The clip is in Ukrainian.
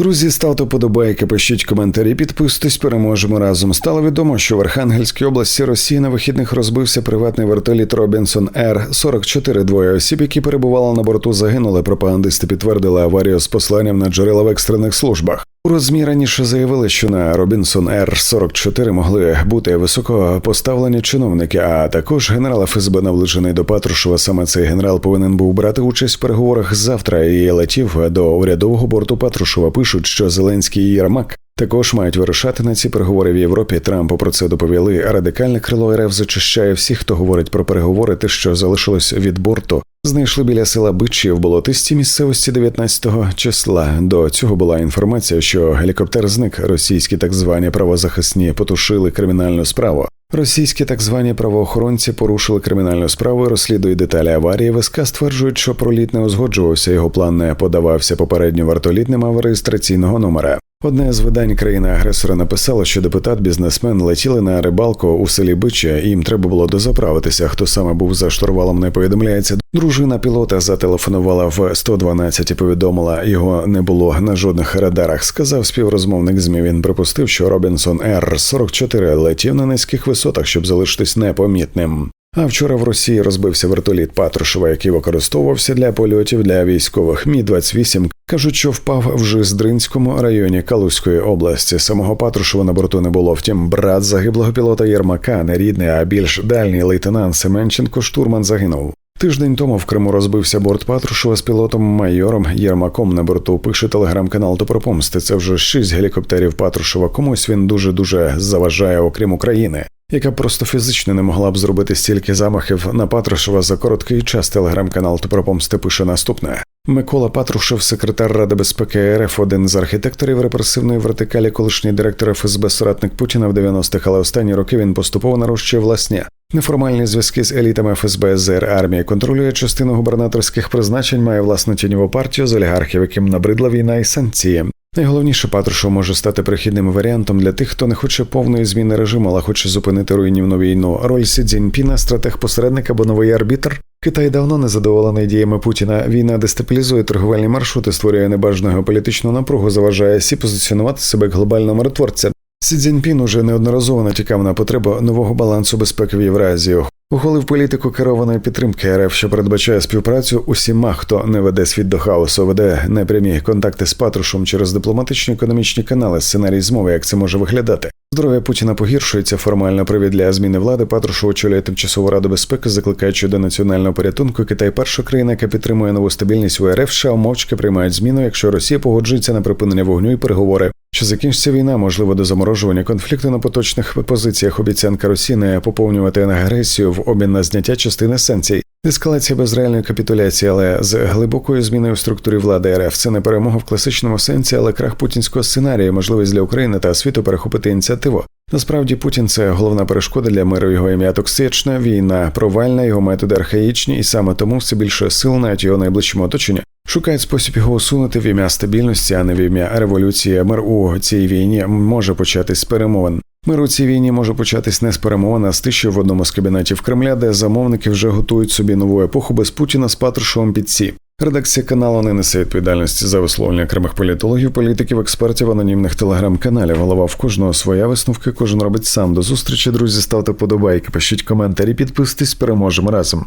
Друзі, ставте подобайки, пишіть коментарі, підписуйтесь, переможемо разом. Стало відомо, що в Архангельській області Росії на вихідних розбився приватний вертоліт Робінсон Р 44 Двоє осіб, які перебували на борту, загинули. Пропагандисти підтвердили аварію з посланням на джерела в екстрених службах. Розмі раніше заявили, що на Робінсон Р 44 могли бути високо поставлені чиновники, а також генерал ФСБ наближений до Патрушева. Саме цей генерал повинен був брати участь в переговорах завтра і летів до урядового борту Патрушева. Пишуть, що Зеленський і Єрмак також мають вирушати на ці переговори в Європі. Трампу про це доповіли. Радикальне крило РФ зачищає всіх, хто говорить про переговори. Те, що залишилось від борту, знайшли біля села Бичі в болотистій місцевості 19-го числа. До цього була інформація, що гелікоптер зник. Російські так звані правозахисні потушили кримінальну справу. Російські так звані правоохоронці порушили кримінальну справу розслідують деталі аварії. ВСК стверджують, що проліт не узгоджувався. Його план не подавався. Попередньо вертоліт не мав реєстраційного номера. Одне з видань країни-агресора написало, що депутат бізнесмен летіли на рибалку у селі Бича, і їм треба було дозаправитися. Хто саме був за штурвалом, не повідомляється. Дружина пілота зателефонувала в 112 і повідомила, його не було на жодних радарах. Сказав співрозмовник ЗМІ. Він припустив, що Робінсон Р 44 летів на низьких висотах, щоб залишитись непомітним. А вчора в Росії розбився вертоліт Патрушева, який використовувався для польотів для військових. Мі 28 кажуть, що впав в Жиздринському районі Калузької області. Самого Патрушева на борту не було. Втім, брат загиблого пілота Єрмака, не рідний, а більш дальній лейтенант Семенченко штурман загинув. Тиждень тому в Криму розбився борт Патрушева з пілотом майором Єрмаком на борту. Пише телеграм-канал Топропомсти. Це вже шість гелікоптерів Патрушева. Комусь він дуже дуже заважає, окрім України яка просто фізично не могла б зробити стільки замахів на Патрушева за короткий час. Телеграм-канал Топропомсти пише наступне. Микола Патрушев, секретар Ради безпеки РФ, один з архітекторів репресивної вертикалі, колишній директор ФСБ соратник Путіна в 90-х, але останні роки він поступово нарощує власні неформальні зв'язки з елітами ФСБ ЗР армії, контролює частину губернаторських призначень, має власну тіньову партію з олігархів, яким набридла війна і санкції. Найголовніше Патрушев може стати прихідним варіантом для тих, хто не хоче повної зміни режиму, але хоче зупинити руйнівну війну. Роль Сі Цзіньпіна, стратег посередник або новий арбітр. Китай давно не задоволений діями Путіна. Війна дестабілізує торговельні маршрути, створює небажаного політичну напругу, заважає Сі позиціонувати себе як глобального миротворця. Сі Цзіньпін уже неодноразово натякав на потребу нового балансу безпеки в Євразії. Ухвалив політику керованої підтримки РФ, що передбачає співпрацю усіма, хто не веде світ до хаосу, веде непрямі контакти з Патрушем через дипломатичні економічні канали, сценарій змови, як це може виглядати. Здоров'я Путіна погіршується формально привід для зміни влади. Патрушу очолює тимчасову раду безпеки, закликаючи до національного порятунку. Китай перша країна, яка підтримує нову стабільність в РФ, США мовчки приймають зміну, якщо Росія погоджується на припинення вогню і переговори. Що закінчиться війна, можливо, до заморожування конфлікту на поточних позиціях. Обіцянка Росії не поповнювати агресію в обмін на зняття частини санкцій. Ескалація без реальної капітуляції, але з глибокою зміною в структурі влади РФ це не перемога в класичному сенсі, але крах путінського сценарію, можливість для України та світу перехопити ініціативу. Насправді Путін це головна перешкода для миру. Його ім'я токсична, війна провальна, його методи архаїчні, і саме тому все більше сил навіть його найближчому оточенню шукають спосіб його усунути в ім'я стабільності, а не в ім'я революції. Мир у цій війні може початись з перемовин. Мир у цій війні може початись не з перемовин, а з тиші в одному з кабінетів Кремля, де замовники вже готують собі нову епоху без Путіна з Патрушевим під ці. Редакція каналу не несе відповідальності за висловлення окремих політологів, політиків, експертів, анонімних телеграм-каналів. Голова в кожного своя висновка, кожен робить сам. До зустрічі, друзі. Ставте подобайки, пишіть коментарі, підписуйтесь, переможемо разом.